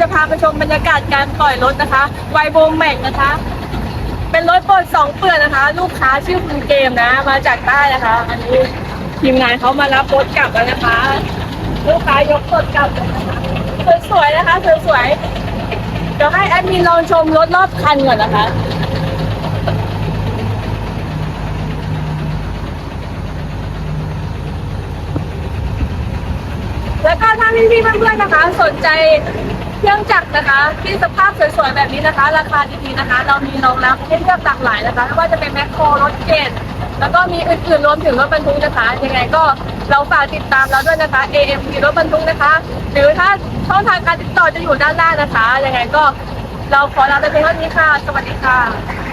จะพาไปชมบรรยากาศการปล่อยรถนะคะไวโบแม็กนะคะ เป็นรถปลดสองเปลือกนะคะ ลูกค้าชื่อคุณเกมนะ มาจากใต้นะคะ อันนี้ทีมงานเขามารับรถกลับแล้วนะคะ ลูกค้ายกรถกลับเลยนะะสวยๆนะคะสวยๆเดี๋ยวให้แอดมินลองชมรถรอบคันก่อนนะคะแล้วก็ถ้าพี่ๆเพื่อนๆนะคะ สนใจ เครื่องจักรนะคะที่สภาพสวยๆแบบนี้นะคะ ราคาดีๆนะคะ เรามีรองรับให้เลือกหลากหลายนะคะไม่ว่าจะเป็นแมคโครรถเกตแล้วก็มีอื่นๆรวมถึงรถบรรทุกนะคะยังไงก็เราฝากติดตามเราด้วยนะคะ AMP รถบรรทุกนะคะ หรือถ้าช่องทางการติดต่อจะอยู่ด้านล่างนะคะยังไงก็เราขอลาไปเพียงเท่านี้ค่ะ สวัสดีค่ะ